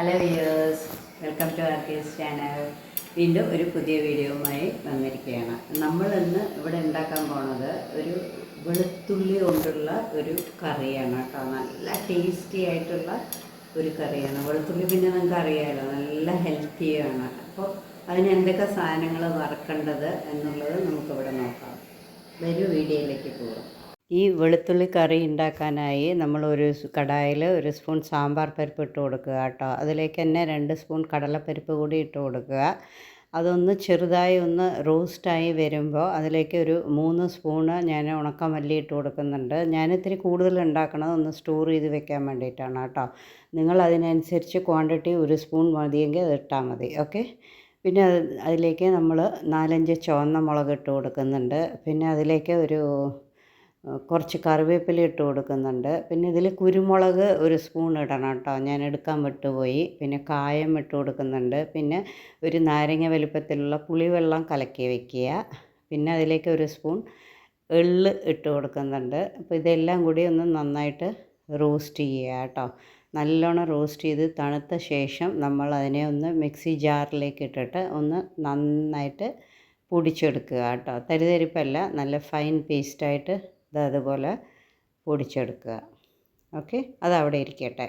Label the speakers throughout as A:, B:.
A: Hello viewers welcome to ആർക്കേസ് channel വീണ്ടും ഒരു പുതിയ വീഡിയോയുമായി വന്നിരിക്കുകയാണ്. നമ്മൾ ഇന്ന് ഇവിടെ ഉണ്ടാക്കാൻ പോണത് ഒരു വെളുത്തുള്ളി കൊണ്ടുള്ള ഒരു കറിയാണ് കേട്ടോ. നല്ല ടേസ്റ്റി ആയിട്ടുള്ള ഒരു കറിയാണ്. വെളുത്തുള്ളി പിന്നെ നിങ്ങൾക്ക് അറിയാമല്ലോ നല്ല ഹെൽത്തിയാണ് അപ്പോൾ അതിന് എന്തൊക്കെ സാധനങ്ങൾ വറക്കേണ്ടത് എന്നുള്ളത് നമുക്കിവിടെ നോക്കാം. വരൂ വീഡിയോയിലേക്ക് പോകാം ഈ വെളുത്തുള്ളി കറി ഉണ്ടാക്കാനായി നമ്മൾ ഒരു കടായിൽ ഒരു സ്പൂൺ സാമ്പാർ പരിപ്പ് ഇട്ട് കൊടുക്കുക കേട്ടോ. അതിലേക്ക് തന്നെ രണ്ട് സ്പൂൺ കടലപ്പരിപ്പ് കൂടി ഇട്ട് കൊടുക്കുക. അതൊന്ന് ചെറുതായി ഒന്ന് റോസ്റ്റായി വരുമ്പോൾ അതിലേക്ക് ഒരു മൂന്ന് സ്പൂണ് ഞാൻ ഉണക്കമല്ലി ഇട്ട് കൊടുക്കുന്നുണ്ട്. ഞാൻ ഇത്തിരി കൂടുതൽ ഉണ്ടാക്കണത് ഒന്ന് സ്റ്റോർ ചെയ്ത് വെക്കാൻ വേണ്ടിയിട്ടാണ് കേട്ടോ. നിങ്ങൾ അതിനനുസരിച്ച് ക്വാണ്ടിറ്റി ഒരു സ്പൂൺ മതിയെങ്കിൽ അത് ഇട്ടാൽ മതി. ഓക്കെ? പിന്നെ അത് അതിലേക്ക് നമ്മൾ നാലഞ്ച് ചുവന്ന മുളക് ഇട്ട് കൊടുക്കുന്നുണ്ട്. പിന്നെ അതിലേക്ക് ഒരു കുറച്ച് കറിവേപ്പില ഇട്ട് കൊടുക്കുന്നുണ്ട്. പിന്നെ ഇതിൽ കുരുമുളക് ഒരു സ്പൂൺ ഇടണം കേട്ടോ. ഞാൻ എടുക്കാൻ വിട്ടുപോയി. പിന്നെ കായം ഇട്ട് കൊടുക്കുന്നുണ്ട്. പിന്നെ ഒരു നാരങ്ങ വലുപ്പത്തിലുള്ള പുളിവെള്ളം കലക്കി വയ്ക്കുക പിന്നെ അതിലേക്ക് ഒരു സ്പൂൺ എള്ള് ഇട്ട് കൊടുക്കുന്നുണ്ട്. അപ്പോൾ ഇതെല്ലാം കൂടി ഒന്ന് നന്നായിട്ട് റോസ്റ്റ് ചെയ്യുക കേട്ടോ. നല്ലോണം റോസ്റ്റ് ചെയ്ത് തണുത്ത ശേഷം നമ്മൾ അതിനെ ഒന്ന് മിക്സി ജാറിലേക്ക് ഇട്ടിട്ട് ഒന്ന് നന്നായിട്ട് പൊടിച്ചെടുക്കുക കേട്ടോ. തരിതരിപ്പല്ല നല്ല ഫൈൻ പേസ്റ്റായിട്ട് ഇത് അതുപോലെ പൊടിച്ചെടുക്കുക. ഓക്കെ? അതവിടെ ഇരിക്കട്ടെ.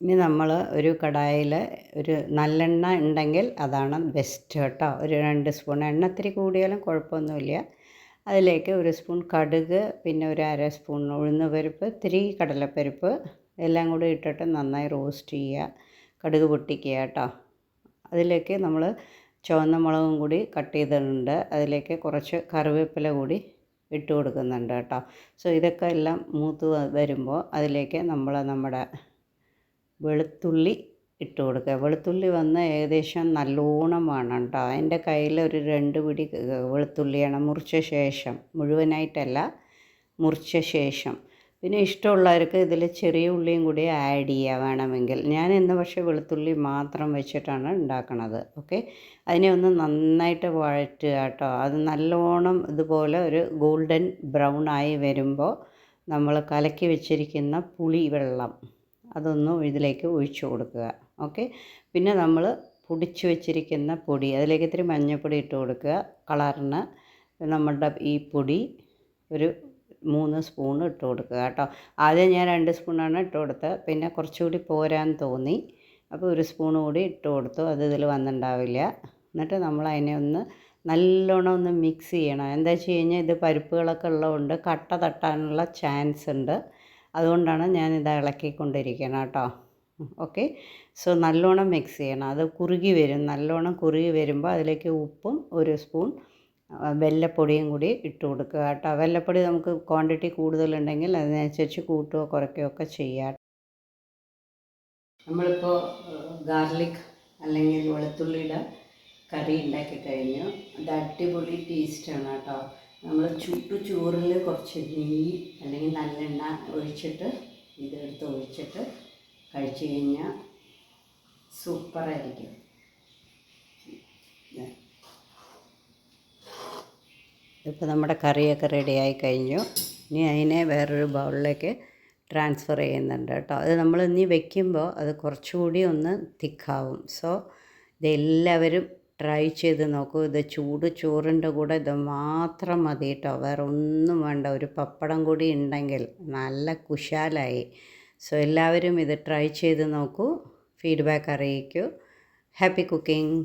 A: ഇനി നമ്മൾ ഒരു കടായിൽ ഒരു നല്ലെണ്ണ ഉണ്ടെങ്കിൽ അതാണ് ബെസ്റ്റ് കേട്ടോ. ഒരു രണ്ട് സ്പൂൺ എണ്ണ ഇത്തിരി കൂടിയാലും കുഴപ്പമൊന്നുമില്ല. അതിലേക്ക് ഒരു സ്പൂൺ കടുക് പിന്നെ ഒരു അര സ്പൂൺ ഉഴുന്ന് പരിപ്പ് ഇത്തിരി കടലപ്പരിപ്പ് എല്ലാം കൂടി ഇട്ടിട്ട് നന്നായി റോസ്റ്റ് ചെയ്യുക. കടുക് പൊട്ടിക്കുക കേട്ടോ. അതിലേക്ക് നമ്മൾ ചുവന്ന മുളകും കൂടി കട്ട് ചെയ്തിട്ടുണ്ട്. അതിലേക്ക് കുറച്ച് കറിവേപ്പില കൂടി ഇട്ട് കൊടുക്കുന്നുണ്ട് കേട്ടോ. സോ ഇതൊക്കെ എല്ലാം മൂത്ത് വരുമ്പോൾ അതിലേക്ക് നമ്മൾ നമ്മുടെ വെളുത്തുള്ളി ഇട്ട് കൊടുക്കുക. വെളുത്തുള്ളി വന്ന് ഏകദേശം നല്ലോണം വേണം കേട്ടോ. എന്റെ കയ്യിൽ ഒരു രണ്ട് പിടി വെളുത്തുള്ളിയാണ് മുറിച്ച ശേഷം. മുഴുവനായിട്ടല്ല മുറിച്ച ശേഷം. പിന്നെ ഇഷ്ടമുള്ളവർക്ക് ഇതിൽ ചെറിയ ഉള്ളിയും കൂടി ആഡ് ചെയ്യുക വേണമെങ്കിൽ. ഞാൻ ഇന്ന് പക്ഷേ വെളുത്തുള്ളി മാത്രം വെച്ചിട്ടാണ് ഉണ്ടാക്കണത്. ഓക്കെ? അതിനെ ഒന്ന് നന്നായിട്ട് വഴറ്റുക കേട്ടോ. അത് നല്ലോണം ഇതുപോലെ ഒരു ഗോൾഡൻ ബ്രൗൺ ആയി വരുമ്പോൾ നമ്മൾ കലക്കി വെച്ചിരിക്കുന്ന പുളി വെള്ളം അതൊന്ന് ഇതിലേക്ക് ഒഴിച്ചു കൊടുക്കുക. ഓക്കെ? പിന്നെ നമ്മൾ പൊടിച്ച് വെച്ചിരിക്കുന്ന പൊടി അതിലേക്ക് ഇത്തിരി മഞ്ഞൾപ്പൊടി ഇട്ട് കൊടുക്കുക. കളറിന് നമ്മുടെ ഈ പൊടി ഒരു മൂന്ന് സ്പൂൺ ഇട്ട് കൊടുക്കുക കേട്ടോ. ആദ്യം ഞാൻ രണ്ട് സ്പൂണാണ് ഇട്ട് കൊടുത്തത്. പിന്നെ കുറച്ചുകൂടി പോരാൻ തോന്നി. അപ്പോൾ ഒരു സ്പൂൺ കൂടി ഇട്ട് കൊടുത്തു. അത് ഇതിൽ വന്നിട്ടുണ്ടാവില്ല. എന്നിട്ട് നമ്മൾ അതിനെ ഒന്ന് നല്ലോണം ഒന്ന് മിക്സ് ചെയ്യണം. എന്താ വെച്ച് കഴിഞ്ഞാൽ ഇത് പരിപ്പുകളൊക്കെ ഉള്ളതുകൊണ്ട് കട്ട തട്ടാനുള്ള ചാൻസ് ഉണ്ട്. അതുകൊണ്ടാണ് ഞാൻ ഇത് ഇളക്കിക്കൊണ്ടിരിക്കണം കേട്ടോ. ഓക്കെ. സോ നല്ലോണം മിക്സ് ചെയ്യണം. അത് കുറുകി വരും. നല്ലോണം കുറുകി വരുമ്പോൾ അതിലേക്ക് ഉപ്പും ഒരു സ്പൂൺ വെല്ലപ്പൊടിയും കൂടി ഇട്ട് കൊടുക്കുക കേട്ടോ. വെല്ലപ്പൊടി നമുക്ക് ക്വാണ്ടിറ്റി കൂടുതലുണ്ടെങ്കിൽ അതിനനുസരിച്ച് കൂട്ടുകയോ കുറയ്ക്കുകയോ ഒക്കെ ചെയ്യാം. നമ്മളിപ്പോൾ ഗാർലിക് അല്ലെങ്കിൽ വെളുത്തുള്ളിയുടെ കറി ഉണ്ടാക്കി കഴിഞ്ഞു. അത് അടിപൊളി ടേസ്റ്റാണ് കേട്ടോ. നമ്മൾ ചുട്ടു ചോറിൽ കുറച്ച് നെയ്യ് അല്ലെങ്കിൽ നല്ലെണ്ണ ഒഴിച്ചിട്ട് ഇതെടുത്ത് ഒഴിച്ചിട്ട് കഴിച്ചു കഴിഞ്ഞാൽ സൂപ്പറായിരിക്കും ഇപ്പോൾ നമ്മുടെ കറിയൊക്കെ റെഡിയായി കഴിഞ്ഞു. ഇനി അതിനെ വേറൊരു ബൗളിലേക്ക് ട്രാൻസ്ഫർ ചെയ്യുന്നുണ്ട് കേട്ടോ. അത് നമ്മൾ ഇനി വെക്കുമ്പോൾ അത് കുറച്ചുകൂടി ഒന്ന് തിക്കാവും. സോ ഇതെല്ലാവരും ട്രൈ ചെയ്ത് നോക്കൂ. ഇത് ചൂട് ചോറിന്റെ കൂടെ ഇത് മാത്രം മതി കേട്ടോ. വേറെ ഒന്നും വേണ്ട. ഒരു പപ്പടം കൂടി ഉണ്ടെങ്കിൽ നല്ല കുശാലായി. സോ എല്ലാവരും ഇത് ട്രൈ ചെയ്ത് നോക്കൂ. ഫീഡ്ബാക്ക് അറിയിക്കൂ. Happy cooking